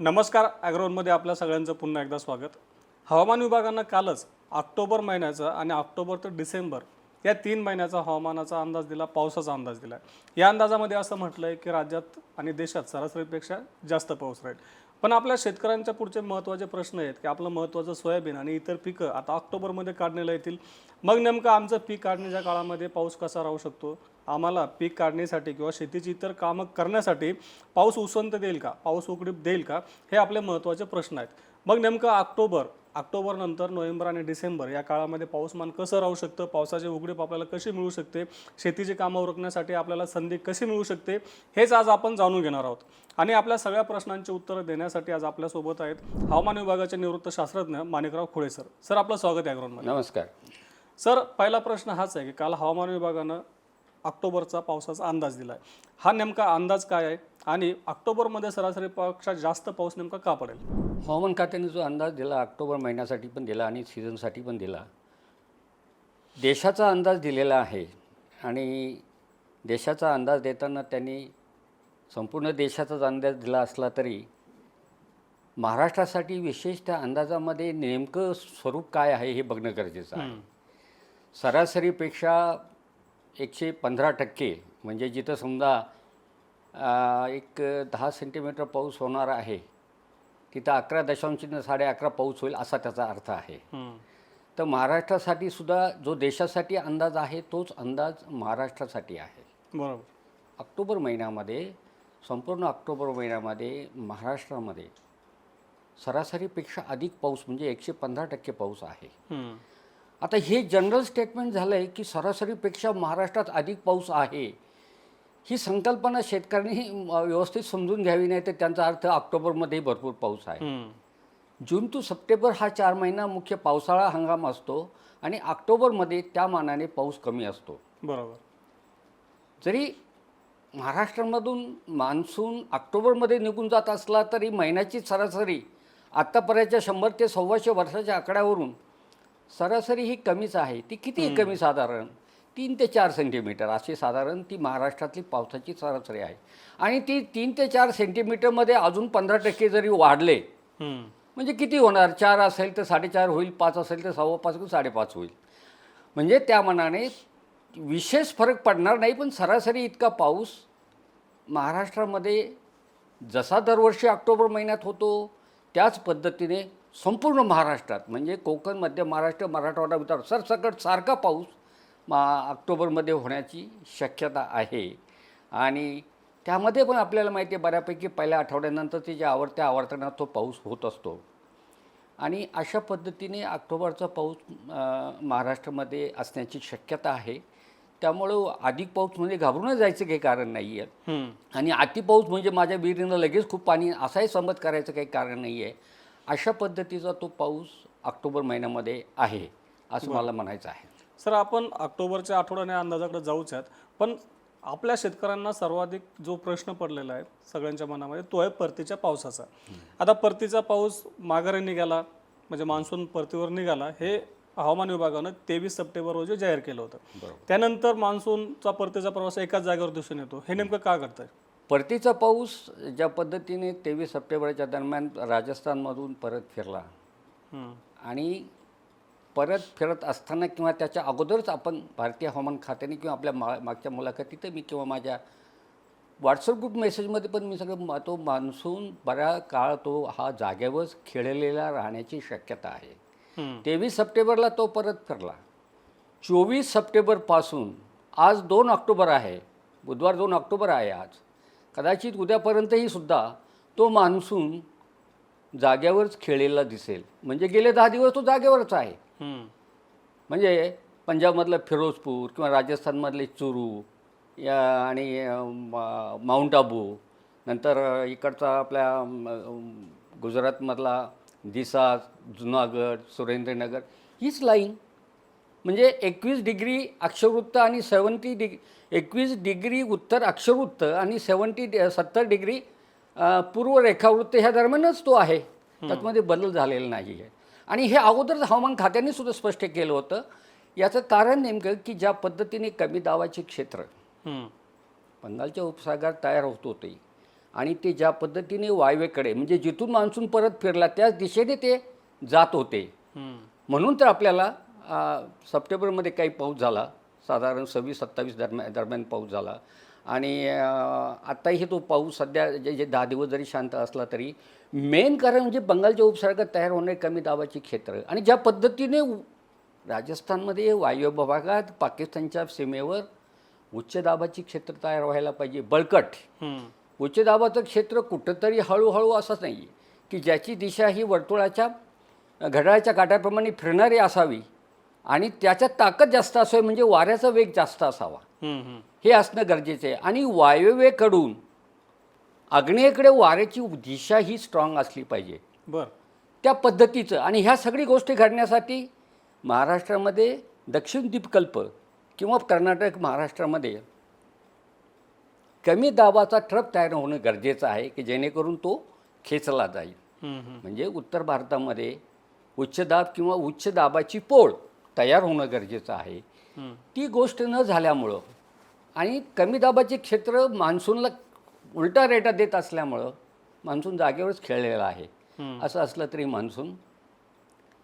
नमस्कार ॲग्रोनमध्ये आपल्या सगळ्यांचं पुन्हा एकदा स्वागत. हवामान विभागानं कालच ऑक्टोबर महिन्याचा आणि ऑक्टोबर ते डिसेंबर या तीन महिन्याचा हवामानाचा अंदाज दिला पावसाचा अंदाज दिला. या अंदाजामध्ये असं म्हटलं आहे की राज्यात आणि देशात सरासरीपेक्षा जास्त पाऊस राहील. पण आपल्या शेतकऱ्यांच्या पुढचे महत्त्वाचे प्रश्न आहेत की आपलं महत्त्वाचं सोयाबीन आणि इतर पिकं आता ऑक्टोबरमध्ये काढण्याला येतील. मग नेमकं आमचं पीक काढण्याच्या काळामध्ये पाऊस कसा राहू शकतो? आम्हाला पीक काढण्यासाठी किंवा शेतीची इतर कामं करण्यासाठी पाऊस उसंत देईल का? पाऊस उघडीप देईल का? हे आपले महत्त्वाचे प्रश्न आहेत. मग नेमकं ऑक्टोबर ऑक्टोबर नंतर नोव्हेंबर आणि डिसेंबर या काळामध्ये पाऊसमान कसं राहू शकतं? पावसाची उघडीप आपल्याला कशी मिळू शकते? शेतीची कामं उरकण्यासाठी आपल्याला संधी कशी मिळू शकते? हेच आज आपण जाणून घेणार आहोत. आणि आपल्या सगळ्या प्रश्नांची उत्तरं देण्यासाठी आज आपल्यासोबत आहेत हवामान विभागाचे निवृत्त शास्त्रज्ञ माणिकराव खोळे सर. सर आपलं स्वागत आहे नमस्कार. सर पहिला प्रश्न हाच आहे की काल हवामान विभागानं ऑक्टोबरचा पावसाचा अंदाज दिला आहे हा नेमका अंदाज काय आहे? आणि ऑक्टोबरमध्ये सरासरीपेक्षा जास्त पाऊस नेमका का पडेल? हवामान खात्याने जो अंदाज दिला ऑक्टोबर महिन्यासाठी पण दिला आणि सीझनसाठी पण दिला देशाचा अंदाज दिलेला आहे. आणि देशाचा अंदाज देताना त्यांनी संपूर्ण देशाचाच अंदाज दिला असला तरी महाराष्ट्रासाठी विशेष त्या अंदाजामध्ये नेमकं स्वरूप काय आहे हे बघणं गरजेचं आहे. सरासरीपेक्षा एकशे पंधरा टक्के म्हणजे जिथं समजा एक दहा सेंटीमीटर पाऊस होणार आहे तिथं अकरा दशांश साडे अकरा पाऊस होईल असा त्याचा अर्थ आहे. तर महाराष्ट्रासाठी सुद्धा जो देशासाठी अंदाज आहे तोच अंदाज महाराष्ट्रासाठी आहे बरोबर ऑक्टोबर महिन्यामध्ये संपूर्ण ऑक्टोबर महिन्यामध्ये महाराष्ट्रामध्ये सरासरीपेक्षा अधिक पाऊस म्हणजे एकशे पंधरा टक्के पाऊस आहे. आता हे जनरल स्टेटमेंट झालं आहे की सरासरीपेक्षा महाराष्ट्रात अधिक पाऊस आहे. ही संकल्पना शेतकऱ्यांनी व्यवस्थित समजून घ्यावी नाही तर त्यांचा अर्थ ऑक्टोबरमध्ये भरपूर पाऊस आहे. जून टू सप्टेंबर हा चार महिना मुख्य पावसाळा हंगाम असतो आणि ऑक्टोबरमध्ये त्या मानाने पाऊस कमी असतो. बरोबर. जरी महाराष्ट्रामधून मान्सून ऑक्टोबरमध्ये निघून जात असला तरी महिन्याची सरासरी आत्तापर्यंतच्या शंभर ते सव्वाशे वर्षाच्या आकड्यावरून सरासरी ही कमीच आहे. ती किती कमी साधारण? तीन ते चार सेंटीमीटर. अशी साधारण ती महाराष्ट्रातली पावसाची सरासरी आहे. आणि ती तीन ते चार सेंटीमीटरमध्ये अजून पंधरा टक्के जरी वाढले. म्हणजे किती होणार? चार असेल तर साडेचार होईल पाच असेल तर सव्वा पाच किंवा साडेपाच होईल. म्हणजे त्या मनाने विशेष फरक पडणार नाही पण सरासरी इतका पाऊस महाराष्ट्रामध्ये जसा दरवर्षी ऑक्टोबर महिन्यात होतो त्याच पद्धतीने संपूर्ण महाराष्ट्रात म्हणजे कोकण मध्य महाराष्ट्र मराठवाडा विदर्भ सरसकट सारखा पाऊस मा ऑक्टोबरमध्ये होण्याची शक्यता आहे. आणि त्यामध्ये पण आपल्याला माहिती आहे बऱ्यापैकी पहिल्या आठवड्यानंतर जे आवडत्या आवर्तनात तो पाऊस होत असतो. आणि अशा पद्धतीने ऑक्टोबरचा पाऊस महाराष्ट्रामध्ये असण्याची शक्यता आहे. त्यामुळं अधिक पाऊस म्हणजे घाबरूनच जायचं काही कारण नाही आहे. आणि अतिपाऊस म्हणजे माझ्या विहिरीनं लगेच खूप पाणी असाही समज करायचं काही कारण नाही आहे अशा पद्धतीचा तो पाऊस ऑक्टोबर महिन्यामध्ये आहे असं मला म्हणायचं आहे. सर आपण ऑक्टोबरच्या आठवड्याने अंदाजाकडे जाऊच आहेत पण आपल्या शेतकऱ्यांना सर्वाधिक जो प्रश्न पडलेला आहे सगळ्यांच्या मनामध्ये तो आहे परतीच्या पावसाचा. आता परतीचा पाऊस माघारी निघाला म्हणजे मान्सून परतीवर निघाला हे हवामान विभागानं तेवीस सप्टेंबर रोजी जाहीर केलं होतं. त्यानंतर मान्सूनचा परतीचा प्रवास एकाच जागेवर दिसून येतो. हे नेमकं का घडतंय? परतीचा पाऊस ज्या पद्धतीने तेवीस सप्टेंबरच्या दरम्यान राजस्थानमधून परत फिरला. आणि परत फिरत असताना किंवा त्याच्या अगोदरच आपण भारतीय हवामान खात्याने किंवा आपल्या मा मागच्या मुलाखतीत मी किंवा माझ्या व्हॉट्सअप ग्रुप मेसेजमध्ये पण मी सगळं तो मान्सून बऱ्या काळ तो हा जागेवरच खेळलेला राहण्याची शक्यता आहे. तेवीस सप्टेंबरला तो परत फिरला चोवीस सप्टेंबरपासून आज दोन ऑक्टोबर आहे बुधवार दोन ऑक्टोबर आहे आज कदाचित उद्यापर्यंतही सुद्धा तो मान्सून जागेवरच खेळलेला दिसेल म्हणजे गेले दहा दिवस तो जागेवरच आहे. म्हणजे पंजाबमधलं फिरोजपूर किंवा राजस्थानमधले चुरू या आणि अं, मा- माऊंट आबू नंतर इकडचा आपल्या गुजरातमधला दिसा जुनागड सुरेंद्रनगर हीच लाईन म्हणजे एकवीस डिग्री अक्षरवृत्त आणि सेवन्टी डिग एकवीस डिग्री उत्तर अक्षरवृत्त आणि सेवन्टी सत्तर डिग्री पूर्व रेखावृत्त ह्या दरम्यानच तो आहे. त्यातमध्ये बदल झालेला नाही आहे. आणि हे अगोदर हवामान खात्याने सुद्धा स्पष्ट केलं होतं. याचं कारण नेमकं की ज्या पद्धतीने कमी दाबाचे क्षेत्र. बंगालच्या उपसागरात तयार होत होते आणि ते ज्या पद्धतीने वायव्येकडे म्हणजे जिथून मान्सून परत फिरला त्याच दिशेने ते जात होते. म्हणून तर आपल्याला सप्टेंबरमध्ये काही पाऊस झाला. साधारण सव्वीस सत्तावीस दरम्यान दरम्यान पाऊस झाला. आणि आत्ताही तो पाऊस सध्या जे जे दहा दिवस जरी शांत असला तरी मेन कारण म्हणजे बंगालच्या उपसागरात तयार होणारे कमी दाबाची क्षेत्र. आणि ज्या पद्धतीने राजस्थानमध्ये वायव्य भागात पाकिस्तानच्या सीमेवर उच्च दाबाची क्षेत्र तयार व्हायला पाहिजे बळकट. उच्च दाबाचं क्षेत्र कुठंतरी हळूहळू असंच नाही आहे की ज्याची दिशा ही वर्तुळाच्या घड्याळाच्या काट्याप्रमाणे फिरणारी असावी. आणि त्याच्यात ताकद जास्त असावी म्हणजे वाऱ्याचा वेग जास्त असावा. हे असणं गरजेचं आहे. आणि वायव्येकडून आग्नेयेकडे वाऱ्याची दिशा ही स्ट्रॉंग असली पाहिजे. बर. त्या पद्धतीचं. आणि ह्या सगळी गोष्टी घडण्यासाठी महाराष्ट्रामध्ये दक्षिण द्वीपकल्प किंवा कर्नाटक महाराष्ट्रामध्ये कमी दाबाचा ट्रप तयार होणं गरजेचं आहे की जेणेकरून तो खेचला जाईल. म्हणजे उत्तर भारतामध्ये उच्च दाब किंवा उच्च दाबाची पोळ तयार होणं गरजेचं आहे. ती गोष्ट न झाल्यामुळं आणि कमी दाबाचे क्षेत्र मान्सूनला उलटा रेटा देत असल्यामुळं मान्सून जागेवरच खेळलेला आहे. असं असलं तरी मान्सून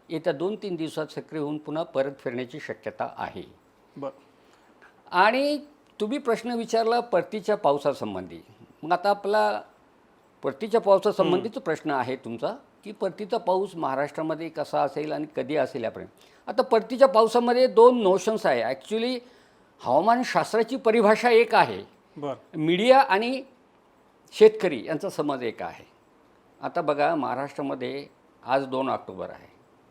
येत्या दोन तीन दिवसात सक्रिय होऊन पुन्हा परत फिरण्याची शक्यता आहे. आणि तुम्ही प्रश्न विचारला परतीच्या पावसासंबंधी. मग आता आपला परतीच्या पावसासंबंधीचा प्रश्न आहे तुमचा. की परतीचा पाऊस महाराष्ट्रामध्ये कसा असेल आणि कधी असेल यापर्यंत. आता परतीच्या पावसामध्ये दोन नोशन्स आहे. ॲक्च्युली हवामानशास्त्राची परिभाषा एक आहे. बर. मीडिया आणि शेतकरी यांचा समज एक आहे. आता बघा महाराष्ट्रामध्ये आज दोन ऑक्टोबर आहे.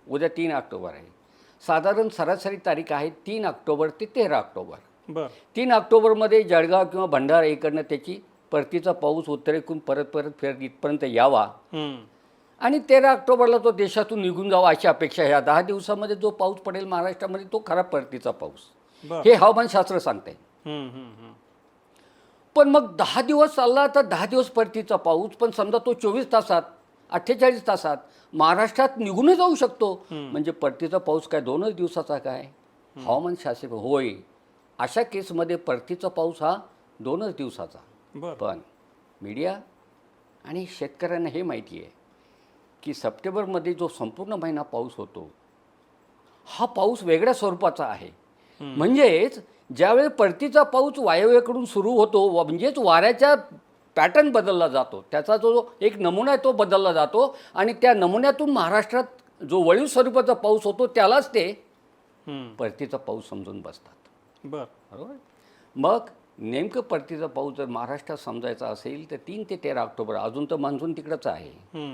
उद्या तीन ऑक्टोबर आहे. साधारण सरासरी तारीख आहे तीन ऑक्टोबर ते तेरा ऑक्टोबर. बर. तीन ऑक्टोबरमध्ये जळगाव किंवा भंडारा इकडनं त्याची परतीचा पाऊस उत्तरेकडून परत परत फिरत इथपर्यंत यावा. आणि तेरा ऑक्टोबरला तो देशातून निघून जावा अशी अपेक्षा ह्या दहा दिवसामध्ये जो पाऊस पडेल महाराष्ट्रामध्ये तो खरा परतीचा पाऊस. हे हवामानशास्त्र सांगते. पण मग दहा दिवस चालला तर दहा दिवस परतीचा पाऊस पण समजा तो चोवीस तासात अठ्ठेचाळीस तासात महाराष्ट्रात निघून जाऊ शकतो. म्हणजे परतीचा पाऊस काय दोनच दिवसाचा काय? हवामानशास्त्र होय. अशा केसमध्ये परतीचा पाऊस हा दोनच दिवसाचा. पण मीडिया आणि शेतकऱ्यांना हे माहिती आहे. की सप्टेंबरमध्ये जो संपूर्ण महिना पाऊस होतो हा पाऊस वेगळ्या स्वरूपाचा आहे. म्हणजेच ज्यावेळी परतीचा पाऊस वायव्येकडून सुरू होतो व म्हणजेच वाऱ्याच्या पॅटर्न बदलला जातो त्याचा जो एक नमुना आहे तो बदलला जातो आणि त्या नमुन्यातून महाराष्ट्रात जो वळीव स्वरूपाचा पाऊस होतो त्यालाच ते. परतीचा पाऊस समजून बसतात. बर. बरोबर? मग नेमकं परतीचा पाऊस जर महाराष्ट्रात समजायचा असेल तर तीन ते तेरा ऑक्टोबर अजून तर मान्सून तिकडंच आहे.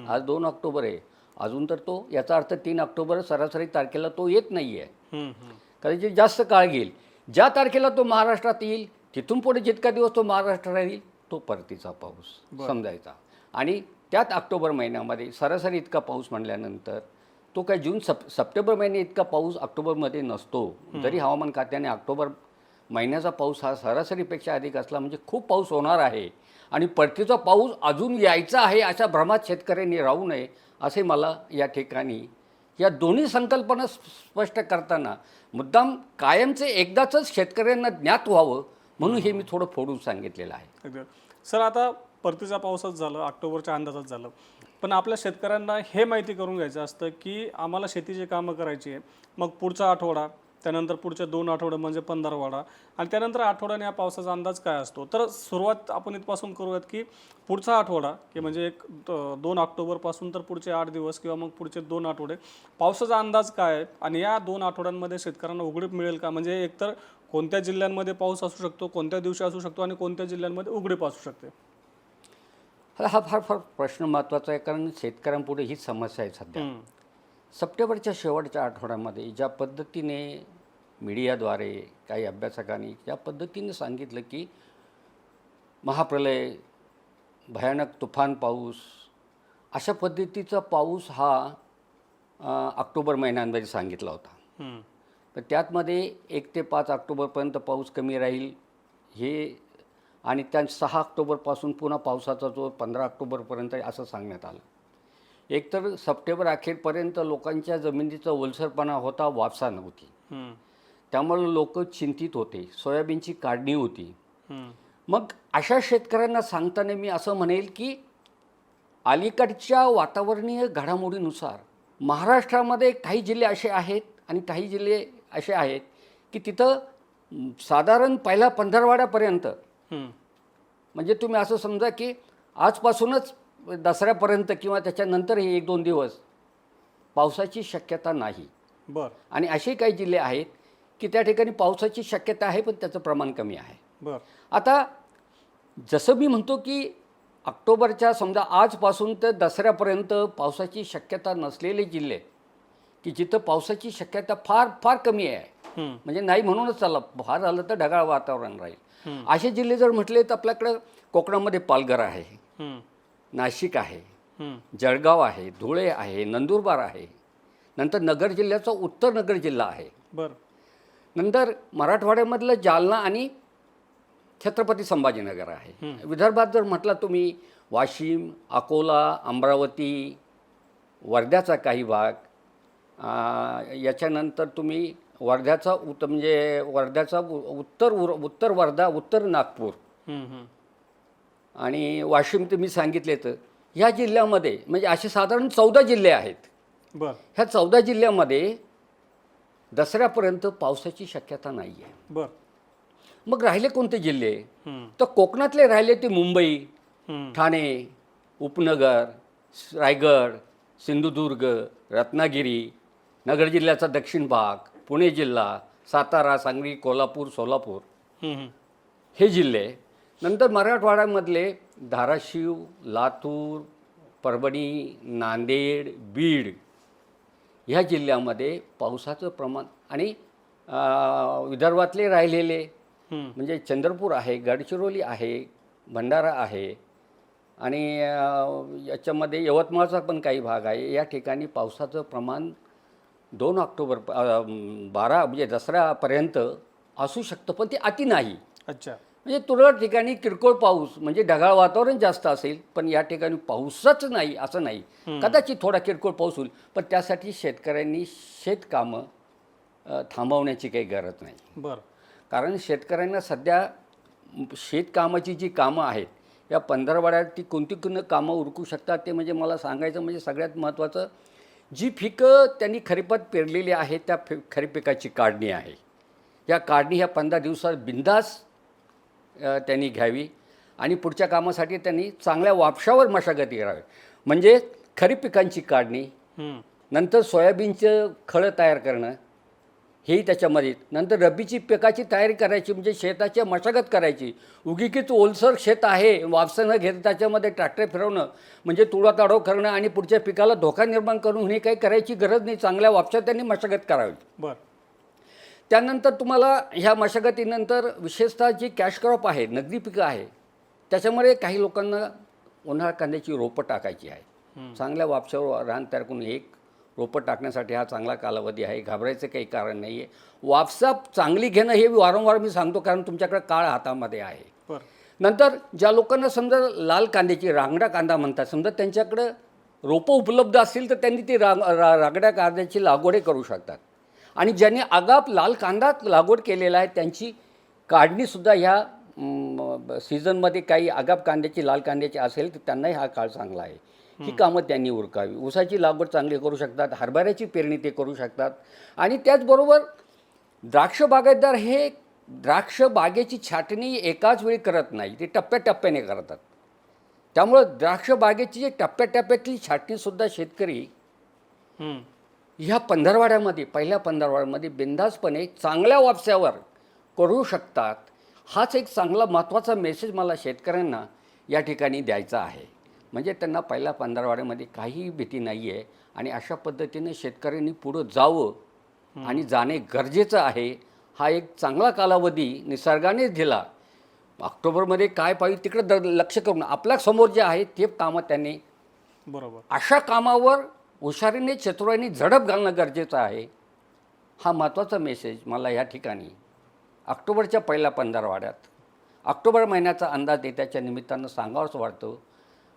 आज दोन ऑक्टोबर आहे. अजून तर तो याचा अर्थ तीन ऑक्टोबर सरासरी तारखेला तो येत नाही आहे. कदाचित जास्त काळ घेईल ज्या तारखेला तो महाराष्ट्रात येईल तिथून पुढे जितका दिवस तो महाराष्ट्रात येईल तो परतीचा पाऊस समजायचा. आणि त्यात ऑक्टोबर महिन्यामध्ये सरासरी इतका पाऊस म्हणल्यानंतर तो काय जून सप सप्टेंबर महिने इतका पाऊस ऑक्टोबरमध्ये नसतो. जरी हवामान खात्याने ऑक्टोबर महिन्याचा पाऊस हा सरासरीपेक्षा अधिक असला म्हणजे खूप पाऊस होणार आहे. आणि परतीचा पाऊस अजून यायचा आहे अशा भ्रमात शेतकऱ्यांनी राहू नये असे मला या ठिकाणी या दोन्ही संकल्पना स्पष्ट करताना मुद्दाम कायमचे एकदाच शेतकऱ्यांना ज्ञात व्हावं म्हणून हे मी थोडं फोडून सांगितलेलं आहे. सर आता परतीचा पावसाच झालं ऑक्टोबरच्या अंदाजात झालं. पण आपल्या शेतकऱ्यांना हे माहिती करून घ्यायचं असतं की आम्हाला शेतीची कामं करायची आहे. मग पुढचा आठवडा त्यानंतर पुढचे दोन आठवडे म्हणजे पंधरवाडा. आणि त्यानंतर आठवड्याने या पावसाचा अंदाज काय असतो? तर सुरुवात आपण इथपासून करूयात की पुढचा आठवडा की म्हणजे एक दोन ऑक्टोबरपासून तर पुढचे आठ दिवस किंवा मग पुढचे दोन आठवडे पावसाचा अंदाज काय आहे? आणि या दोन आठवड्यांमध्ये शेतकऱ्यांना उघडीप मिळेल का? म्हणजे एकतर कोणत्या जिल्ह्यांमध्ये पाऊस असू शकतो कोणत्या दिवशी असू शकतो आणि कोणत्या जिल्ह्यांमध्ये उघडीप असू शकते? हा हा फार फार प्रश्न महत्त्वाचा आहे कारण शेतकऱ्यांपुढे हीच समस्या आहे सध्या. सप्टेंबरच्या शेवटच्या आठवड्यामध्ये ज्या पद्धतीने मीडियाद्वारे काही अभ्यासकांनी ज्या पद्धतीने सांगितलं की महाप्रलय भयानक तुफान पाऊस अशा पद्धतीचा पाऊस हा ऑक्टोबर महिन्यांमध्ये सांगितला होता. तर त्यातमध्ये एक ते पाच ऑक्टोबरपर्यंत पाऊस कमी राहील हे आणि त्या सहा ऑक्टोबरपासून पुन्हा पावसाचा जो पंधरा ऑक्टोबरपर्यंत असं सांगण्यात आलं एकतर सप्टेंबर अखेरपर्यंत लोकांच्या जमिनीचा ओलसरपणा होता वापसा नव्हती. त्यामुळे लोक चिंतित होते सोयाबीनची काढणी होती. मग अशा शेतकऱ्यांना सांगताना मी असं म्हणेल की अलीकडच्या वातावरणीय घडामोडीनुसार महाराष्ट्रामध्ये काही जिल्हे असे आहेत आणि काही जिल्हे असे आहेत की तिथं साधारण पहिल्या पंधरवाड्यापर्यंत. म्हणजे तुम्ही असं समजा की आजपासूनच दसऱ्यापर्यंत किंवा त्याच्यानंतर हे एक दोन दिवस पावसाची शक्यता नाही. बर. आणि असे काही जिल्हे आहेत की त्या ठिकाणी पावसाची शक्यता आहे पण त्याचं प्रमाण कमी आहे. बर. आता जसं मी म्हणतो की ऑक्टोबरच्या समजा आजपासून तर दसऱ्यापर्यंत पावसाची शक्यता नसलेले जिल्हे की जिथं पावसाची शक्यता फार फार कमी आहे. म्हणजे नाही म्हणूनच चाललं फार आलं तर ढगाळ वातावरण राहील. असे जिल्हे जर म्हटले तर आपल्याकडं कोकणामध्ये पालघर आहे. नाशिक आहे. जळगाव आहे धुळे आहे नंदुरबार आहे. नंतर नगर जिल्ह्याचा उत्तर नगर जिल्हा आहे. बर. नंतर मराठवाड्यामधलं जालना आणि छत्रपती संभाजीनगर आहे. विदर्भात जर म्हटलं तुम्ही वाशिम अकोला अमरावती वर्ध्याचा काही भाग याच्यानंतर तुम्ही वर्ध्याचा उत म्हणजे वर्ध्याचा उत्तर उर उत्तर वर्धा उत्तर नागपूर. आणि वाशिम तर मी सांगितले तर ह्या जिल्ह्यामध्ये म्हणजे असे साधारण चौदा जिल्हे आहेत बर ह्या चौदा जिल्ह्यामध्ये दसऱ्यापर्यंत पावसाची शक्यता नाही आहे बर मग राहिले कोणते जिल्हे. तर कोकणातले राहिले ते मुंबई. ठाणे उपनगर रायगड सिंधुदुर्ग रत्नागिरी नगर जिल्ह्याचा दक्षिण भाग पुणे जिल्हा सातारा सांगली कोल्हापूर सोलापूर. हे जिल्हे नंतर मराठवाड्यामधले धाराशिव लातूर परभणी नांदेड बीड ह्या जिल्ह्यामध्ये पावसाचं प्रमाण आणि विदर्भातले राहिलेले. म्हणजे चंद्रपूर आहे गडचिरोली आहे भंडारा आहे आणि याच्यामध्ये यवतमाळचा पण काही भाग आहे. या ठिकाणी पावसाचं प्रमाण दोन ऑक्टोबर बारा म्हणजे दसऱ्यापर्यंत असू शकतं पण ते अति नाही. अच्छा. म्हणजे तुरळक ठिकाणी किरकोळ पाऊस म्हणजे ढगाळ वातावरण जास्त असेल पण या ठिकाणी पाऊसच नाही असं नाही. कदाचित थोडा किरकोळ पाऊस होईल पण त्यासाठी शेतकऱ्यांनी शेतकामं थांबवण्याची काही गरज नाही. बर. कारण शेतकऱ्यांना सध्या शेतकामाची जी कामं आहेत या पंधरवाड्यात ती कोणती कोण कामं उरकू शकतात ते म्हणजे मला सांगायचं म्हणजे सगळ्यात महत्त्वाचं जी पिकं त्यांनी खरीपात पेरलेली आहेत त्या फि खरीप पिकाची काढणी आहे. या काढणी ह्या पंधरा दिवसात बिंदास त्यांनी घ्यावी आणि पुढच्या कामासाठी त्यांनी चांगल्या वापशावर मशागती करावी. म्हणजे खरीप पिकांची काढणी. नंतर सोयाबीनचं खळं तयार करणं हेही त्याच्यामध्ये. नंतर रब्बीची पिकाची तयारी करायची म्हणजे शेताची मशागत करायची. उगीकीच ओलसर शेत आहे वापसा न घेत त्याच्यामध्ये ट्रॅक्टर फिरवणं म्हणजे तुडाताडव करणं आणि पुढच्या पिकाला धोका निर्माण करून हे काही करायची गरज नाही. चांगल्या वापशात त्यांनी मशागत करावी. बर. त्यानंतर तुम्हाला ह्या मशागतीनंतर विशेषतः जी कॅश क्रॉप आहे नगदी पिकं आहे त्याच्यामध्ये काही लोकांना उन्हाळा कांद्याची रोपं टाकायची आहे. चांगल्या वापशावर रान तयार करून एक रोपं टाकण्यासाठी हा चांगला कालावधी आहे. घाबरायचं काही कारण नाही आहे वापसा चांगली घेणं हे वारंवार मी सांगतो कारण तुमच्याकडे काळ हातामध्ये आहे. नंतर ज्या लोकांना समजा लाल कांद्याची रांगडा कांदा म्हणतात समजा त्यांच्याकडं रोपं उपलब्ध असतील तर त्यांनी ती रांग रा रांगड्या कांद्याची लागवडे करू शकतात. आणि ज्यांनी आगाप लाल कांदा लागवड केलेला आहे त्यांची काढणीसुद्धा ह्या सीझनमध्ये काही आगाप कांद्याची लाल कांद्याची असेल तर त्यांनाही हा काळ चांगला आहे. ही कामं त्यांनी उरकावी. ऊसाची लागवड चांगली करू शकतात हरभऱ्याची पेरणी ते करू शकतात. आणि त्याचबरोबर द्राक्ष बागायतदार हे द्राक्ष बागेची छाटणी एकाच वेळी करत नाही ते टप्प्याटप्प्याने करतात. त्यामुळं द्राक्ष बागेची जी टप्प्याटप्प्यातली छाटणीसुद्धा शेतकरी. ह्या पंधरवाड्यामध्ये पहिल्या पंधरवाड्यामध्ये बिंदासपणे चांगल्या वापसावर करू शकतात. हाच एक चांगला महत्त्वाचा मेसेज मला शेतकऱ्यांना या ठिकाणी द्यायचा आहे. म्हणजे त्यांना पहिल्या पंधरवाड्यामध्ये काहीही भीती नाही आहे आणि अशा पद्धतीने शेतकऱ्यांनी पुढं जावं आणि जाणे गरजेचं आहे हा एक चांगला कालावधी निसर्गानेच दिला. ऑक्टोबरमध्ये काय पाहिजे तिकडं द लक्ष करून आपल्यासमोर जे आहे ते कामं त्यांनी बरोबर. अशा कामावर हुशारीने चतुराईने झडप घालणं गरजेचं आहे. हा महत्त्वाचा मेसेज मला या ठिकाणी ऑक्टोबरच्या पहिल्या पंधरवाड्यात ऑक्टोबर महिन्याचा अंदाज देत्याच्या निमित्तानं सांगावंच वाटतो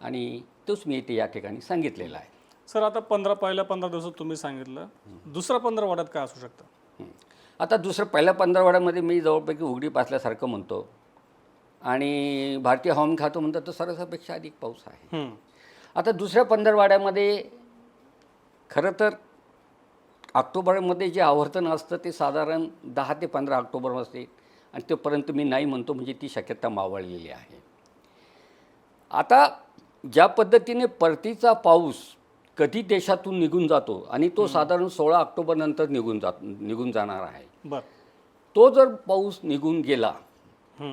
आणि तोच मी इथे या ठिकाणी सांगितलेला आहे. सर आता पंधरा पहिल्या पंधरा दिवसात तुम्ही सांगितलं. दुसऱ्या पंधरा वाड्यात काय असू शकतं. आता दुसरं पहिल्या पंधरवाड्यामध्ये मी जवळपैकी उघडी पासल्यासारखं म्हणतो. आणि भारतीय हवामान खातं म्हणतात तर सरासरीपेक्षा अधिक पाऊस आहे. आता दुसऱ्या पंधरवाड्यामध्ये खरं तर ऑक्टोबरमध्ये जे आवर्तन असतं ते साधारण दहा ते पंधरा ऑक्टोबर असते आणि तोपर्यंत मी नाही म्हणतो म्हणजे ती शक्यता मावळलेली आहे. आता ज्या पद्धतीने परतीचा पाऊस कधी देशातून निघून जातो आणि तो साधारण सोळा ऑक्टोबरनंतर निघून जात निघून जाणार आहे. बर. तो जर पाऊस निघून गेला.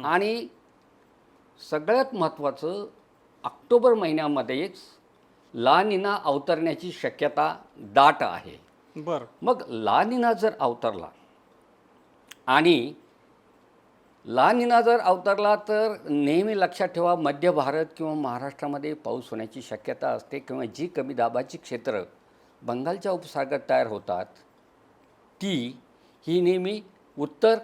आणि सगळ्यात महत्त्वाचं ऑक्टोबर महिन्यामध्येच लानिना अवतरण्याची शक्यता दाट आहे बर मग लानिना जर अवतरला आणि लानिना जर अवतरला तर नेहमी लक्षात ठेवा मध्य भारत किंवा महाराष्ट्रामध्ये पाऊस होण्याची शक्यता असते किंवा जी कमी दाबाची क्षेत्र बंगालच्या उपसागरात तयार होतात ती ही नेहमी उत्तर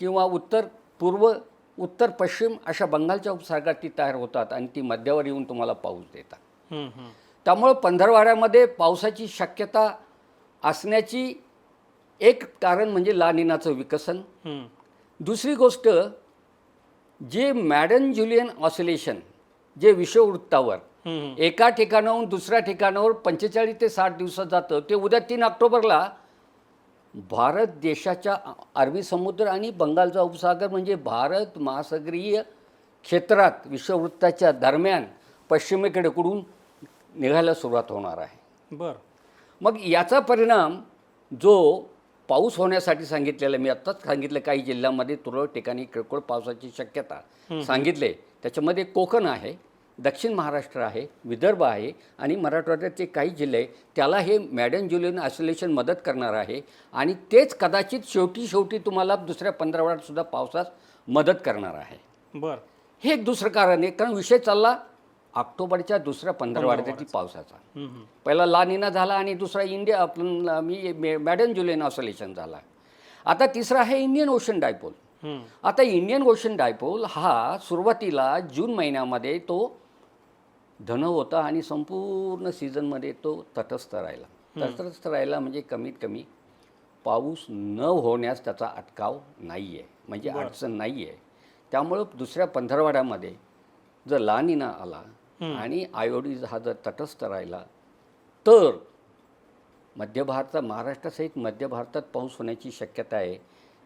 किंवा उत्तर पूर्व उत्तर पश्चिम अशा बंगालच्या उपसागरात ती तयार होतात आणि ती मध्यावर येऊन तुम्हाला पाऊस देतात. त्यामुळं पंधरवाड्यामध्ये पावसाची शक्यता असण्याची एक कारण म्हणजे लानिनाचं विकसन. दुसरी गोष्ट जे मॅडन ज्युलियन ऑसिलेशन जे विषुववृत्तावर एका ठिकाणाहून दुसऱ्या ठिकाणावर पंचेचाळीस ते साठ दिवसात जातं ते उद्या तीन ऑक्टोबरला भारत देशाच्या अरबी समुद्र आणि बंगालचा उपसागर म्हणजे भारत महासागरीय क्षेत्रात विषववृत्ताच्या दरम्यान पश्चिमेकडे निघायला सुरुवात होणार आहे. बर. मग याचा परिणाम जो पाऊस होण्यासाठी सांगितलेला मी आत्ताच सांगितलं काही जिल्ह्यामध्ये तुरळक ठिकाणी किरकोळ पावसाची शक्यता सांगितले. त्याच्यामध्ये कोकण आहे दक्षिण महाराष्ट्र आहे विदर्भ आहे आणि मराठवाड्याचे काही जिल्हे त्याला हे मॅडन ज्युलियन आयसोलेशन मदत करणार आहे आणि तेच कदाचित शेवटी शेवटी तुम्हाला दुसऱ्या पंधरवड्यात सुद्धा पावसास मदत करणार आहे. बर. हे एक दुसरं कारण आहे कारण विषय चालला ऑक्टोबरच्या दुसऱ्या पंधरवड्यातील पावसाचा. पहिला लानिना झाला आणि दुसरा इंडिया आपण मी मॅडन जुलेन ऑसोलेशन झाला. आता तिसरा आहे इंडियन ओशन डायपोल. आता इंडियन ओशन डायपोल हा सुरुवातीला जून महिन्यामध्ये तो धन होता आणि संपूर्ण सीझनमध्ये तो तटस्थ राहिला. तटस्थ राहिला म्हणजे कमीत कमी पाऊस न होण्यास त्याचा अटकाव नाही आहे म्हणजे अडचण नाही आहे त्यामुळं दुसऱ्या पंधरवाड्यामध्ये जर लानिना आला आणि आयोडीज हा जर तटस्थ राहिला तर मध्य भारतात महाराष्ट्रासहित मध्य भारतात पाऊस होण्याची शक्यता आहे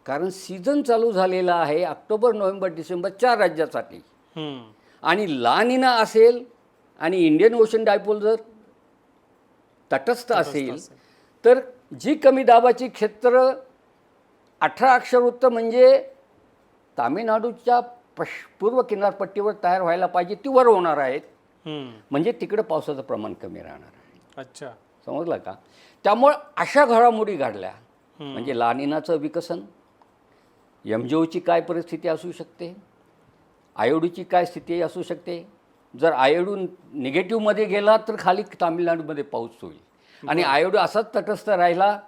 कारण सीझन चालू झालेला आहे ऑक्टोबर नोव्हेंबर डिसेंबर चार राज्यासाठी. आणि लानिना असेल आणि इंडियन ओशन डायपोल जर तटस्थ असेल तर जी कमी दाबाची क्षेत्र अठरा अक्षरवृत्त म्हणजे तामिळनाडूच्या पश पूर्व किनारपट्टीवर तयार व्हायला पाहिजे ती वर होणार आहेत. म्हणजे तिकडं पावसाचं प्रमाण कमी राहणार. आहे अच्छा. समजलं का? त्यामुळं अशा घडामोडी घडल्या. म्हणजे लानिनाचं विकसन एमजीओची काय परिस्थिती असू शकते? आयोडीची काय स्थिती असू शकते? जर आयोडू निगेटिव्हमध्ये गेला तर खाली तामिळनाडूमध्ये पाऊस होईल. आणि आयोडू असाच तटस्थ राहिला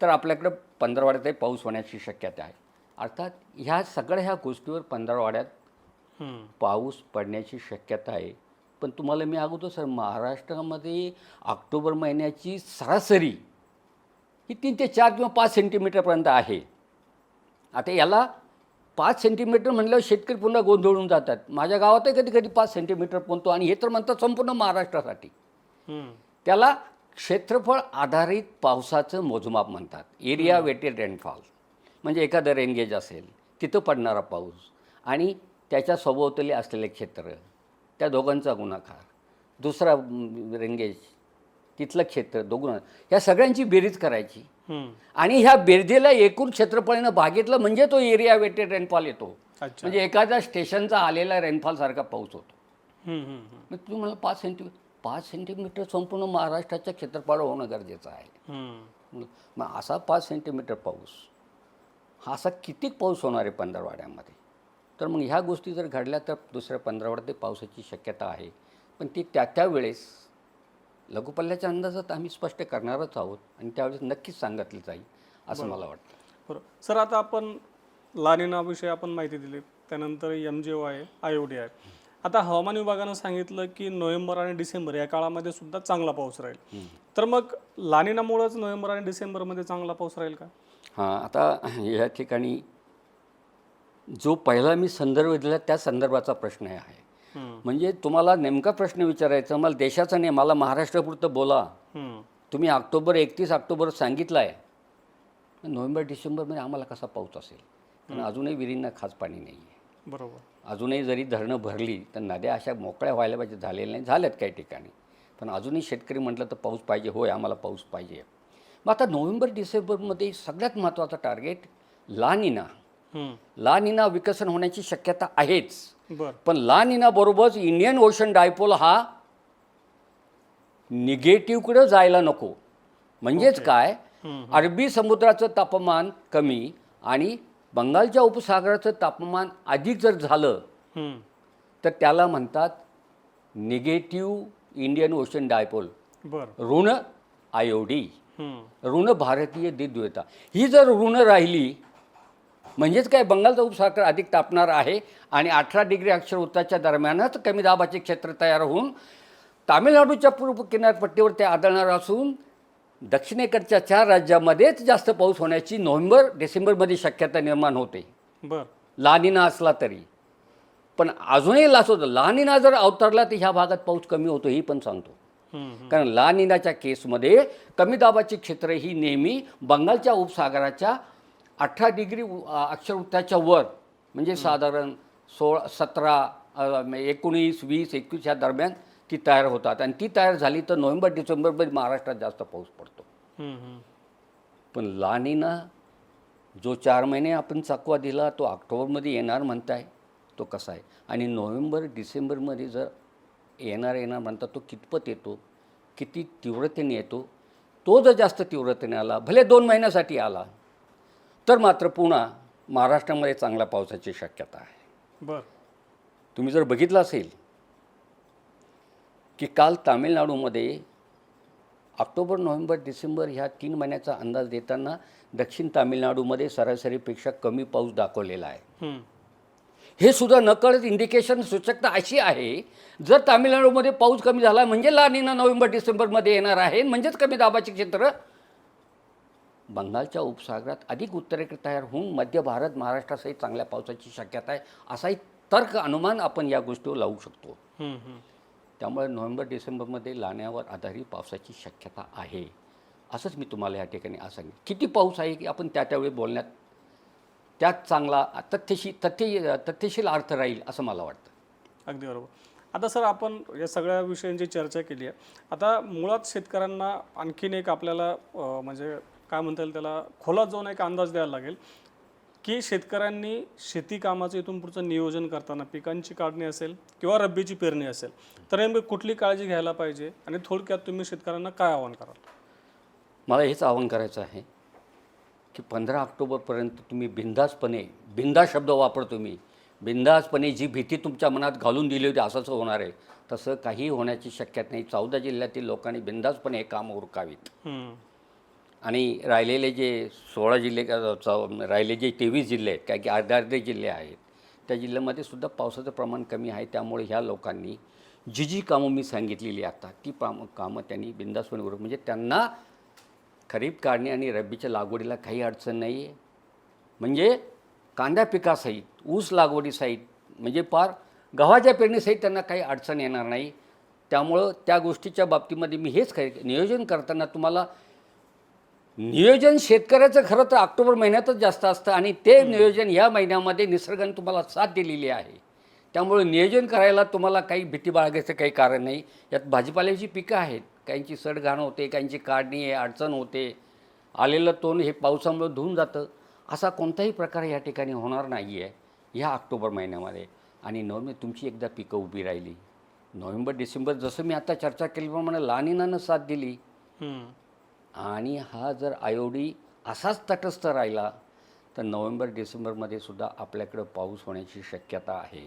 तर आपल्याकडं पंधरवाड्यातही पाऊस होण्याची शक्यता आहे. अर्थात ह्या सगळ्या ह्या गोष्टीवर पंधरवाड्यात. पाऊस पडण्याची शक्यता आहे. पण तुम्हाला मी अगोदर सर महाराष्ट्रामध्ये ऑक्टोबर महिन्याची सरासरी ही तीन ते चार किंवा पाच सेंटीमीटरपर्यंत आहे. आता याला पाच सेंटीमीटर म्हणल्यावर शेतकरी पुन्हा गोंधळून जातात. माझ्या गावातही कधी कधी पाच सेंटीमीटर पोहतो आणि हे तर म्हणतात संपूर्ण महाराष्ट्रासाठी. त्याला क्षेत्रफळ आधारित पावसाचं मोजमाप म्हणतात. एरिया वेटेड रेनफॉल म्हणजे एखादं रेनगेज असेल तिथं पडणारा पाऊस आणि त्याच्या सभोवताली असलेले क्षेत्र. त्या दोघांचा गुणाकार. दुसरा रेनगेज तिथलं क्षेत्र दोघं. ह्या सगळ्यांची बेरीज करायची. आणि ह्या बेरजेला एकूण क्षेत्रफळानं भागितलं म्हणजे तो एरिया वेटेड रेनफॉल येतो. म्हणजे एखाद्या स्टेशनचा आलेला रेनफॉल सारखा पाऊस होतो. मग तुम्ही मला पाच सेंटीमीटर पाच सेंटीमीटर संपूर्ण महाराष्ट्राच्या क्षेत्रफळ होणं गरजेचं आहे. मग असा पाच सेंटीमीटर पाऊस हा असा किती पाऊस होणार आहे पंधरवाड्यामध्ये? तर मग ह्या गोष्टी जर घडल्या तर दुसऱ्या पंधरवाड्यात पावसाची शक्यता आहे. पण ती त्या त्यावेळेस लघुपल्ल्याच्या अंदाजात आम्ही स्पष्ट करणारच आहोत आणि त्यावेळेस नक्कीच सांगितलं जाईल असं मला वाटतं. बरं सर आता आपण लानिनाविषयी आपण माहिती दिली. त्यानंतर एम जी ओ आहे आय ओ डी आहे. आता हवामान विभागानं सांगितलं की नोव्हेंबर आणि डिसेंबर या काळामध्ये सुद्धा चांगला पाऊस राहील. तर मग लानिनामुळंच नोव्हेंबर आणि डिसेंबरमध्ये चांगला पाऊस राहील का? हां आता या ठिकाणी जो पहिला मी संदर्भ दिला त्या संदर्भाचा प्रश्न आहे. म्हणजे तुम्हाला नेमका प्रश्न विचारायचा मला देशाचा नाही मला महाराष्ट्रापुरतं बोला. तुम्ही ऑक्टोबर एकतीस ऑक्टोबर सांगितलं आहे नोव्हेंबर डिसेंबरमध्ये आम्हाला कसा पाऊस असेल? कारण अजूनही विहिरींना खास पाणी नाही आहे बरोबर. अजूनही जरी धरणं भरली तर नद्या अशा मोकळ्या व्हायला पाहिजे झालेल्या नाही झाल्यात काही ठिकाणी. पण अजूनही शेतकरी म्हटलं तर पाऊस पाहिजे होय आम्हाला पाऊस पाहिजे. मग आता नोव्हेंबर डिसेंबरमध्ये सगळ्यात महत्त्वाचा टार्गेट लानिना लानिना विकसन होण्याची शक्यता आहेच. पण लानिना बरोबरच इंडियन ओशन डायपोल हा निगेटिव्हकडं जायला नको. म्हणजेच काय? अरबी समुद्राचं तापमान कमी आणि बंगालच्या उपसागराचं तापमान अधिक जर झालं तर त्याला म्हणतात निगेटिव्ह इंडियन ओशन डायपोल ऋण आयोडी ऋण भारतीय द्विद्वता ही जर ऋण राहिली म्हणजेच काय बंगालचा उपसागर अधिक तापणार आहे आणि अठरा डिग्री अक्षर उत्ताच्या दरम्यानच कमी दाबाचे क्षेत्र तयार होऊन तामिळनाडूच्या पूर्व किनारपट्टीवर ते आढळणार असून दक्षिणेकडच्या चार राज्यामध्येच जास्त पाऊस होण्याची नोव्हेंबर डिसेंबरमध्ये शक्यता निर्माण होते. बर. लानिना असला तरी. पण अजूनही लास होतं लानिना जर अवतरला तर ह्या भागात पाऊस कमी होतो ही पण सांगतो. कारण ला निनाच्या केसमध्ये कमी दाबाची क्षेत्र ही नेहमी बंगालच्या उपसागराच्या अठरा डिग्री उ- अ, अक्षरवृत्ताच्या वर म्हणजे साधारण सोळा सतरा एकोणीस वीस एकवीस या दरम्यान ती तयार होतात. आणि ती तयार झाली तर नोव्हेंबर डिसेंबरमध्ये महाराष्ट्रात जास्त पाऊस पडतो. पण लानिना जो चार महिने आपण चकवा दिला तो ऑक्टोबरमध्ये येणार म्हणताय तो कसा आहे? आणि नोव्हेंबर डिसेंबरमध्ये जर येणार येणार म्हणता तो कितपत येतो? किती तीव्रतेने येतो? तो जर जास्त तीव्रतेने आला भले दोन महिन्यासाठी आला तर मात्र पुन्हा महाराष्ट्रामध्ये चांगल्या पावसाची शक्यता आहे. बर. तुम्ही जर बघितलं असेल की काल तामिळनाडूमध्ये ऑक्टोबर नोव्हेंबर डिसेंबर ह्या तीन महिन्याचा अंदाज देताना दक्षिण तामिळनाडूमध्ये सरासरीपेक्षा कमी पाऊस दाखवलेला आहे. हे सुद्धा नकळत इंडिकेशन सूचकता अशी आहे जर तामिळनाडूमध्ये पाऊस कमी झाला म्हणजे लानिना नोव्हेंबर डिसेंबरमध्ये येणार आहे म्हणजेच कमी दाबाचे क्षेत्र बंगालच्या उपसागरात अधिक उत्तरेकडे तयार होऊन मध्य भारत महाराष्ट्रासहित चांगल्या पावसाची शक्यता आहे असाही तर्क अनुमान आपण या गोष्टीवर लावू शकतो. त्यामुळे नोव्हेंबर डिसेंबरमध्ये लाण्यावर आधारित पावसाची शक्यता आहे. असंच मी तुम्हाला या ठिकाणी सांगेन. किती पाऊस आहे की आपण त्या त्यावेळी बोलण्यात त्यात चांगला तथ्यशी तथ्य तथ्यशील अर्थ राहील असं मला वाटतं. अगदी बरोबर. आता सर आपण या सगळ्या विषयांची चर्चा केली आहे. आता मुळात शेतकऱ्यांना आणखीन एक आपल्याला म्हणजे काय म्हणता येईल त्याला खोलात जाऊन एक अंदाज द्यायला लागेल की शेतकऱ्यांनी शेती कामाचं इथून पुढचं नियोजन करताना पिकांची काढणी असेल किंवा रब्बीची पेरणी असेल तर नेमकी कुठली काळजी घ्यायला पाहिजे आणि थोडक्यात तुम्ही शेतकऱ्यांना काय आवाहन कराल? मला हेच आवाहन करायचं आहे की पंधरा ऑक्टोबरपर्यंत तुम्ही बिंदासपणे बिंदा शब्द वापरतो मी बिंदासपणे जी भीती तुमच्या मनात घालून दिली होती असंच होणार आहे तसं काही होण्याची शक्यता नाही. चौदा जिल्ह्यातील लोकांनी बिंदासपणे हे काम उरकावीत. आणि राहिलेले जे सोळा जिल्हे राहिले जे तेवीस जिल्हे आहेत काय की अर्धे अर्धे जिल्हे आहेत त्या जिल्ह्यामध्ये सुद्धा पावसाचं प्रमाण कमी आहे. त्यामुळे ह्या लोकांनी जी जी कामं मी सांगितलेली आता ती पाम कामं त्यांनी बिंदासपणे करू. म्हणजे त्यांना खरीप काढणी आणि रब्बीच्या लागवडीला काही अडचण नाही आहे म्हणजे कांदा पिकासहित ऊस लागवडीसहित म्हणजे फार गव्हाच्या पेरणीसहित त्यांना काही अडचण येणार नाही. त्यामुळं त्या गोष्टीच्या बाबतीमध्ये मी हेच खरे नियोजन करताना तुम्हाला नियोजन शेतकऱ्याचं खरं तर ऑक्टोबर महिन्यातच जास्त असतं आणि ते नियोजन या महिन्यामध्ये निसर्गाने तुम्हाला साथ दिलेली आहे. त्यामुळे नियोजन करायला तुम्हाला काही भीती बाळगायचं काही कारण नाही. यात भाजीपाल्याची पिकं आहेत. काहींची सडघाण होते काहींची काढणी आहे अडचण होते. आलेलं तोंड हे पावसामुळे धुवून जातं. असा कोणताही प्रकार या ठिकाणी होणार नाही आहे ह्या ऑक्टोबर महिन्यामध्ये. आणि नोव्हेंबर तुमची एकदा पिकं उभी राहिली. नोव्हेंबर डिसेंबर जसं मी आता चर्चा केल्याप्रमाणे लानिनानं साथ दिली. आणि हा जर आयोडी असाच तटस्थ राहिला तर नोव्हेंबर डिसेंबरमध्ये सुद्धा आपल्याकडं पाऊस होण्याची शक्यता आहे.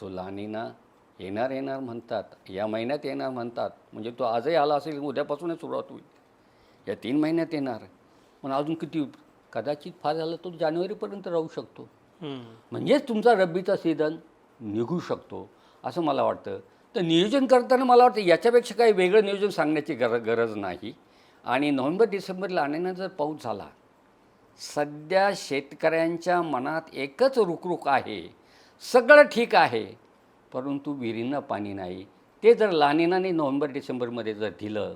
जो लानिना येणार येणार म्हणतात या महिन्यात येणार म्हणतात म्हणजे तो आजही आला असेल उद्यापासूनच सुरुवात होईल. या तीन महिन्यात येणार पण अजून किती कदाचित फार झालं तो जानेवारीपर्यंत राहू शकतो. म्हणजेच तुमचा रब्बीचा सीझन निघू शकतो असं मला वाटतं. तर नियोजन करताना मला वाटतं याच्यापेक्षा काही वेगळं नियोजन सांगण्याची गर गरज नाही. आणि नोव्हेंबर डिसेंबरला आणण्यानं जर पाऊस झाला सध्या शेतकऱ्यांच्या मनात एकच रुकरुक आहे सगळं ठीक आहे परंतु विहिरींना पाणी नाही. ते जर लानेनाने नोव्हेंबर डिसेंबरमध्ये जर दिलं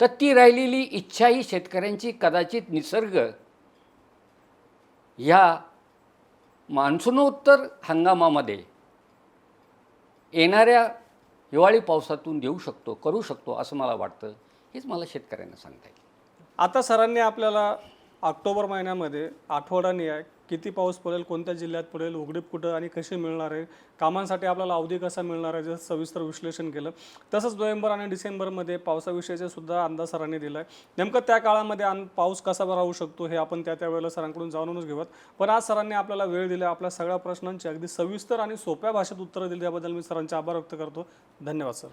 तर ती राहिलेली इच्छा ही शेतकऱ्यांची कदाचित निसर्ग. ह्या मान्सूनोत्तर हंगामामध्ये येणाऱ्या हिवाळी पावसातून देऊ शकतो करू शकतो असं मला वाटतं. हेच मला शेतकऱ्यांना सांगता येईल. आता सरांनी आपल्याला ऑक्टोबर महिन्यामध्ये आठवडा निहाय किती पाऊस पडेल कोणत्या जिल्ह्यात पडेल उघडीप कुठं आणि कशी मिळणार आहे कामांसाठी आपल्याला अवधी कसा मिळणार आहे जसं सविस्तर विश्लेषण केलं. तसंच नोव्हेंबर आणि डिसेंबरमध्ये पावसाविषयीचे सुद्धा अंदाज सरांनी दिला आहे नेमकं त्या काळामध्ये अन पाऊस कसा राहू शकतो हे आपण त्या त्यावेळेला सरांकडून जाणूनच घेऊयात. पण आज सरांनी आपल्याला वेळ दिला आपल्या सगळ्या प्रश्नांची अगदी सविस्तर आणि सोप्या भाषेत उत्तरं दिली त्याबद्दल मी सरांचे आभार व्यक्त करतो. धन्यवाद सर.